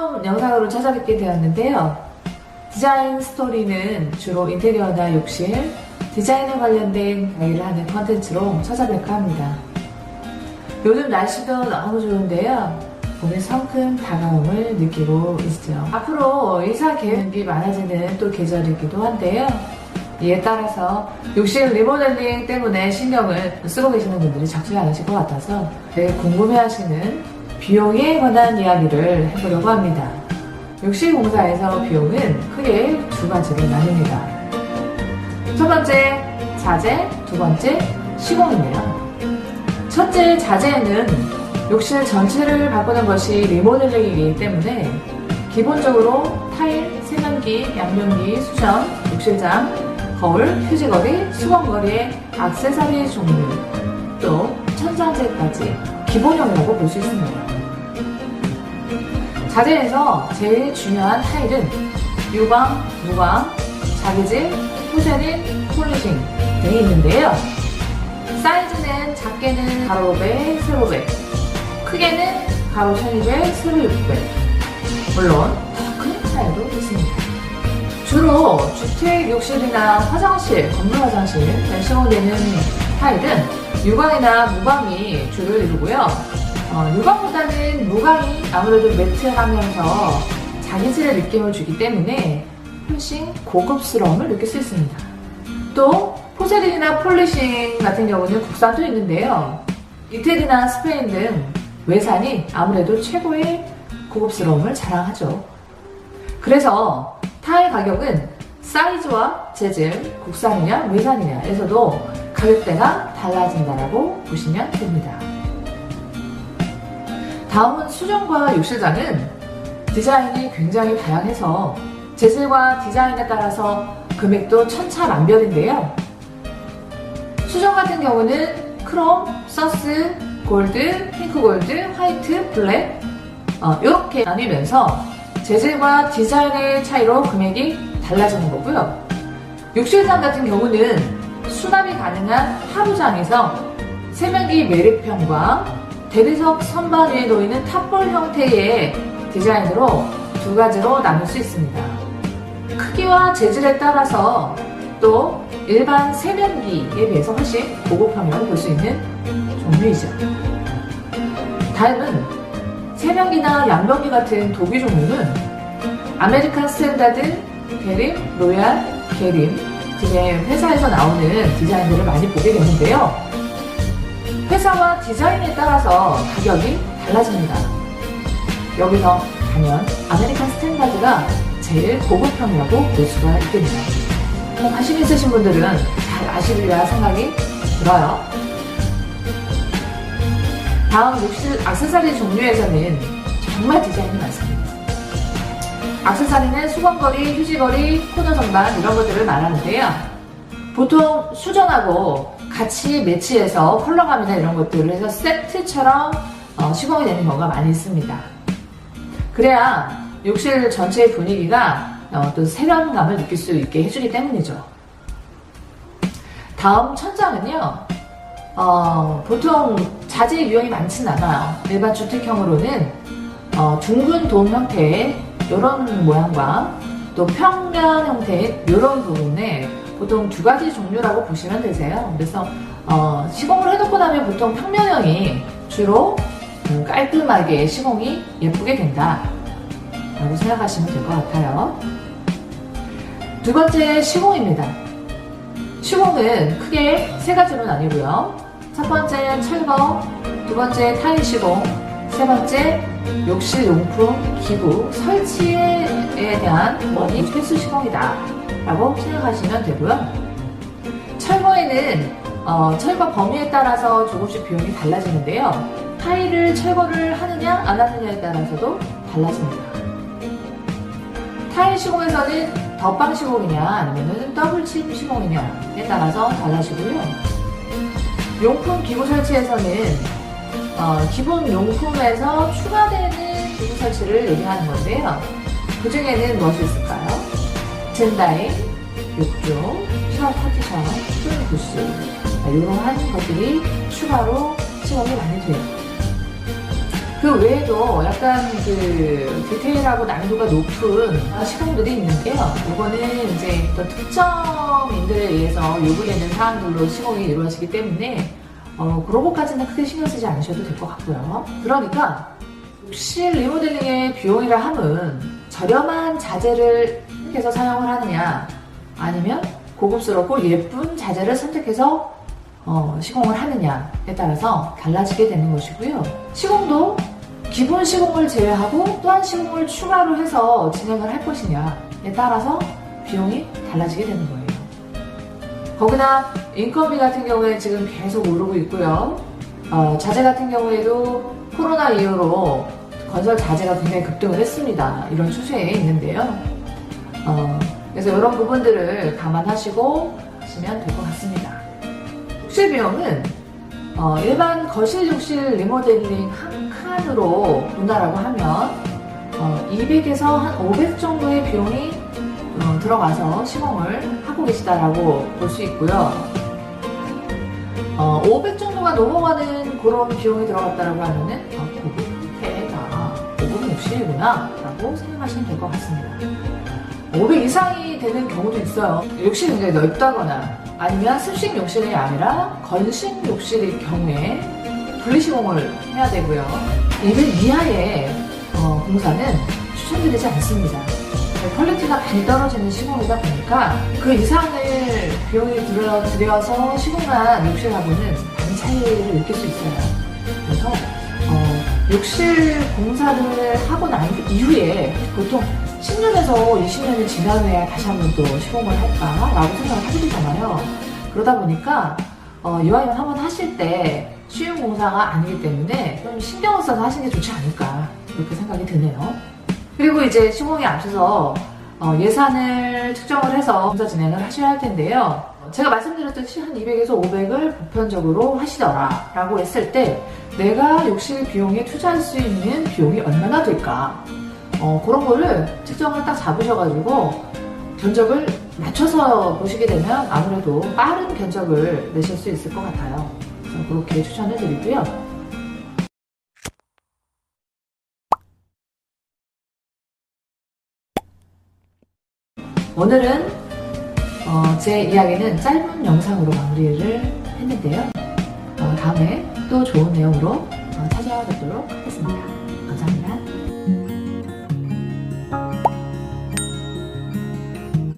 처음 영상으로 찾아뵙게 되었는데요. 디자인 스토리는 주로 인테리어나 욕실, 디자인에 관련된 강의를 하는 컨텐츠로 찾아뵐까 합니다. 요즘 날씨도 너무 좋은데요. 봄의 성큼 다가옴을 느끼고 있죠. 앞으로 이사 계획이 많아지는 또 계절이기도 한데요. 이에 따라서 욕실 리모델링 때문에 신경을 쓰고 계시는 분들이 적지 않으실 것 같아서 되게 궁금해하시는 비용에 관한 이야기를 해보려고 합니다. 욕실 공사에서 비용은 크게 두 가지로 나뉩니다. 첫 번째, 자재, 두 번째, 시공인데요. 첫째, 자재는 욕실 전체를 바꾸는 것이 리모델링이기 때문에 기본적으로 타일, 세면기, 양변기, 수전, 욕실장, 거울, 휴지거리, 수건거리의 악세사리 종류, 또 천장재까지 기본형이라고 볼 수 있습니다. 자재에서 제일 중요한 타일은 유광, 무광, 자기질, 포세린, 폴리싱 등이 있는데요. 사이즈는 작게는 가로 500, 세로 100, 크게는 가로 1200, 세로 600. 물론 더큰 차이도 있습니다. 주로 주택 욕실이나 화장실, 건물 화장실에 시공되는 타일은 유광이나 무광이 주를 이루고요. 어, 유광보다는 무광이 아무래도 매트하면서 자기질의 느낌을 주기 때문에 훨씬 고급스러움을 느낄 수 있습니다. 또 포세린이나 폴리싱 같은 경우는 국산도 있는데요. 이태리나 스페인 등 외산이 아무래도 최고의 고급스러움을 자랑하죠. 그래서 타일 가격은 사이즈와 재질, 국산이냐 외산이냐에서도 가격대가 달라진다라고 보시면 됩니다. 다음은 수정과 욕실장은 디자인이 굉장히 다양해서 재질과 디자인에 따라서 금액도 천차만별인데요. 수정 같은 경우는 크롬, 서스, 골드, 핑크 골드, 화이트, 블랙 이렇게 나뉘면서 재질과 디자인의 차이로 금액이 달라지는 거고요. 욕실장 같은 경우는 수납이 가능한 하부장에서 세면기 매립형과 대리석 선반 위에 놓이는 탑볼 형태의 디자인으로 두 가지로 나눌 수 있습니다. 크기와 재질에 따라서 또 일반 세면기에 비해서 훨씬 고급형이라고 볼수 있는 종류이죠. 다음은 세면기나 양변기 같은 도기 종류는 아메리칸 스탠다드, 대림, 로얄, 게림 등의 회사에서 나오는 디자인들을 많이 보게 되는데요. 회사와 디자인에 따라서 가격이 달라집니다. 여기서 단연 아메리칸 스탠다드가 제일 고급형이라고 볼 수가 있겠네요. 뭐 관심 있으신 분들은 잘 아시리라 생각이 들어요. 다음 욕실 악세사리 종류에서는 정말 디자인이 많습니다. 악세사리는 수건거리, 휴지거리, 코너 선반 이런 것들을 말하는데요. 보통 수정하고 같이 매치해서 컬러감이나 이런 것들을 해서 세트처럼 어, 시공이 되는 경우가 많이 있습니다. 그래야 욕실 전체의 분위기가 어, 또 세련감을 느낄 수 있게 해주기 때문이죠. 다음 천장은요. 어, 보통 자재 유형이 많지는 않아요. 일반 주택형으로는 어, 둥근 돔 형태의 이런 모양과 또 평면 형태의 이런 부분에 보통 두 가지 종류라고 보시면 되세요. 그래서 어, 시공을 해놓고 나면 보통 평면형이 주로 음, 깔끔하게 시공이 예쁘게 된다. 라고 생각하시면 될 것 같아요. 두 번째 시공입니다. 시공은 크게 세 가지로 나뉘고요. 첫 번째 철거, 두 번째 타일 시공, 세 번째 욕실 용품, 기구, 설치에 대한 원인 필수 시공이다. 라고 생각하시면 되고요. 철거에는 어, 철거 범위에 따라서 조금씩 비용이 달라지는데요. 타일을 철거를 하느냐 안 하느냐에 따라서도 달라집니다. 타일 시공에서는 덧방 시공이냐 아니면 더블칩 시공이냐에 따라서 달라지고요. 용품 기구 설치에서는 어, 기본 용품에서 추가되는 기구 설치를 얘기하는 건데요. 그 중에는 무엇이 있을까요? 젠다인, 욕조, 샤워 파티션, 스톤 부스 이러한 것들이 추가로 시공이 많이 돼요. 그 외에도 약간 그 디테일하고 난이도가 높은 시공들이 있는데요. 이거는 이제 특정인들에 의해서 요구되는 사항들로 시공이 이루어지기 때문에 어, 그런 것까지는 크게 신경 쓰지 않으셔도 될 것 같고요. 그러니까 욕실 리모델링의 비용이라 함은 저렴한 자재를 선택해서 사용을 하느냐 아니면 고급스럽고 예쁜 자재를 선택해서 어, 시공을 하느냐에 따라서 달라지게 되는 것이고요. 시공도 기본 시공을 제외하고 또한 시공을 추가로 해서 진행을 할 것이냐에 따라서 비용이 달라지게 되는 거예요. 거기나 인건비 같은 경우에 지금 계속 오르고 있고요. 어, 자재 같은 경우에도 코로나 이후로 건설 자재가 굉장히 급등을 했습니다. 이런 추세에 있는데요. 어, 그래서 이런 부분들을 감안하시고 하시면 될 것 같습니다. 욕실 비용은 어, 일반 거실 욕실 리모델링 한 칸으로 본다라고 하면 어, 200에서 한 500 정도의 비용이 어, 들어가서 시공을 하고 계시다라고 볼 수 있고요. 어, 500 정도가 넘어가는 그런 비용이 들어갔다라고 하면은 아, 고급태가 고급 욕실이구나 라고 생각하시면 될 것 같습니다. 500 이상이 되는 경우도 있어요. 욕실이 굉장히 넓다거나 아니면 습식 욕실이 아니라 건식 욕실일 경우에 분리시공을 해야 되고요. 200 이하의 어, 공사는 추천드리지 않습니다. 퀄리티가 많이 떨어지는 시공이다 보니까 그 이상을 비용이 들여, 들여서 시공한 욕실하고는 많은 차이를 느낄 수 있어요. 그래서 어, 욕실 공사를 하고 난 이후에 보통 10년에서 20년이 지난 후에 다시 한번 또 시공을 할까라고 생각을 하게 되잖아요. 그러다 보니까 어, 이왕이면 한번 하실 때 쉬운 공사가 아니기 때문에 좀 신경을 써서 하시는 게 좋지 않을까 그렇게 생각이 드네요. 그리고 이제 시공에 앞서서 어, 예산을 측정을 해서 공사 진행을 하셔야 할 텐데요. 제가 말씀드렸듯이 한 200에서 500을 보편적으로 하시더라 라고 했을 때 내가 욕실 비용에 투자할 수 있는 비용이 얼마나 될까 어, 그런 거를 측정을 딱 잡으셔가지고 견적을 맞춰서 보시게 되면 아무래도 빠른 견적을 내실 수 있을 것 같아요. 그렇게 추천을 드리고요. 오늘은 어, 제 이야기는 짧은 영상으로 마무리를 했는데요. 어, 다음에 또 좋은 내용으로 어, 찾아뵙도록 하겠습니다.